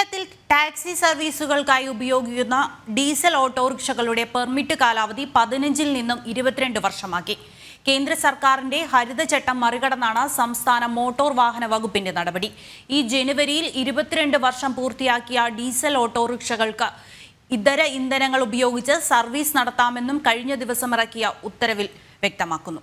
കേരളത്തിൽ ടാക്സി സർവീസുകൾക്കായി ഉപയോഗിക്കുന്ന diesel ഓട്ടോറിക്ഷകളുടെ permit കാലാവധി പതിനഞ്ചിൽ നിന്നും ഇരുപത്തിരണ്ട് വർഷമാക്കി. കേന്ദ്ര സർക്കാരിന്റെ ഹരിതചട്ടം മറികടന്നാണ് സംസ്ഥാന മോട്ടോർ വാഹന വകുപ്പിന്റെ നടപടി. ഈ ജനുവരിയിൽ ഇരുപത്തിരണ്ട് വർഷം പൂർത്തിയാക്കിയ ഡീസൽ ഓട്ടോറിക്ഷകൾക്ക് ഇതര ഇന്ധനങ്ങൾ ഉപയോഗിച്ച് സർവീസ് നടത്താമെന്നും കഴിഞ്ഞ ദിവസം ഇറക്കിയ ഉത്തരവിൽ വ്യക്തമാക്കുന്നു.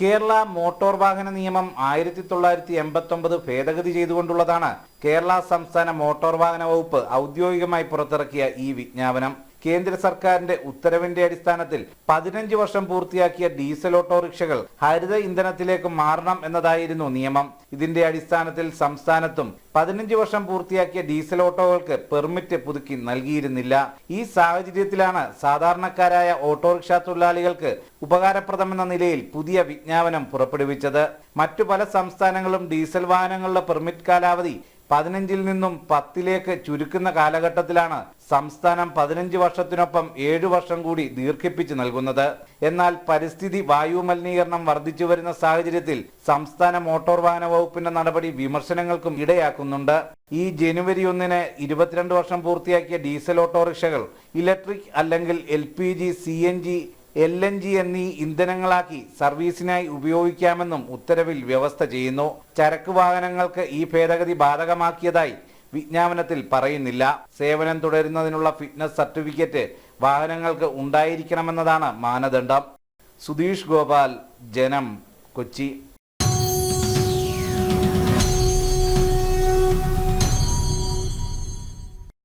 കേരള മോട്ടോർ വാഹന നിയമം ആയിരത്തി തൊള്ളായിരത്തി എൺപത്തി ഒമ്പത് ഭേദഗതി ചെയ്തുകൊണ്ടുള്ളതാണ് കേരള സംസ്ഥാന മോട്ടോർ വാഹന വകുപ്പ് ഔദ്യോഗികമായി പുറത്തിറക്കിയ ഈ വിജ്ഞാപനം. കേന്ദ്ര സർക്കാരിന്റെ ഉത്തരവിന്റെ അടിസ്ഥാനത്തിൽ പതിനഞ്ച് വർഷം പൂർത്തിയാക്കിയ ഡീസൽ ഓട്ടോറിക്ഷകൾ ഹരിത ഇന്ധനത്തിലേക്ക് മാറണം എന്നതായിരുന്നു നിയമം. ഇതിന്റെ അടിസ്ഥാനത്തിൽ സംസ്ഥാനത്തും പതിനഞ്ച് വർഷം പൂർത്തിയാക്കിയ ഡീസൽ ഓട്ടോകൾക്ക് പെർമിറ്റ് പുതുക്കി നൽകിയിരുന്നില്ല. ഈ സാഹചര്യത്തിലാണ് സാധാരണക്കാരായ ഓട്ടോറിക്ഷ തൊഴിലാളികൾക്ക് ഉപകാരപ്രദമെന്ന നിലയിൽ പുതിയ വിജ്ഞാപനം പുറപ്പെടുവിച്ചത്. മറ്റു പല സംസ്ഥാനങ്ങളും ഡീസൽ വാഹനങ്ങളുടെ പെർമിറ്റ് കാലാവധി പതിനഞ്ചിൽ നിന്നും പത്തിലേക്ക് ചുരുക്കുന്ന കാലഘട്ടത്തിലാണ് സംസ്ഥാനം പതിനഞ്ച് വർഷത്തിനൊപ്പം ഏഴു വർഷം കൂടി ദീർഘിപ്പിച്ച് നൽകുന്നത്. എന്നാൽ പരിസ്ഥിതി വായു മലിനീകരണം വർദ്ധിച്ചു വരുന്ന സാഹചര്യത്തിൽ സംസ്ഥാന മോട്ടോർ വാഹന വകുപ്പിന്റെ നടപടി വിമർശനങ്ങൾക്കും ഇടയാക്കുന്നുണ്ട്. ഈ ജനുവരി ഒന്നിന് ഇരുപത്തിരണ്ട് വർഷം പൂർത്തിയാക്കിയ ഡീസൽ ഓട്ടോറിക്ഷകൾ ഇലക്ട്രിക് അല്ലെങ്കിൽ L P G C N G L N G എന്നീ ഇന്ധനങ്ങളാക്കി സർവീസിനായി ഉപയോഗിക്കാമെന്നും ഉത്തരവിൽ വ്യവസ്ഥ ചെയ്യുന്നു. ചരക്ക് വാഹനങ്ങൾക്ക് ഈ ഭേദഗതി ബാധകമാക്കിയതായി വിജ്ഞാപനത്തിൽ പറയുന്നില്ല. സേവനം തുടരുന്നതിനുള്ള ഫിറ്റ്നസ് സർട്ടിഫിക്കറ്റ് വാഹനങ്ങൾക്ക് ഉണ്ടായിരിക്കണമെന്നതാണ് മാനദണ്ഡം. സുധീഷ് ഗോപാൽ ജനം കൊച്ചി.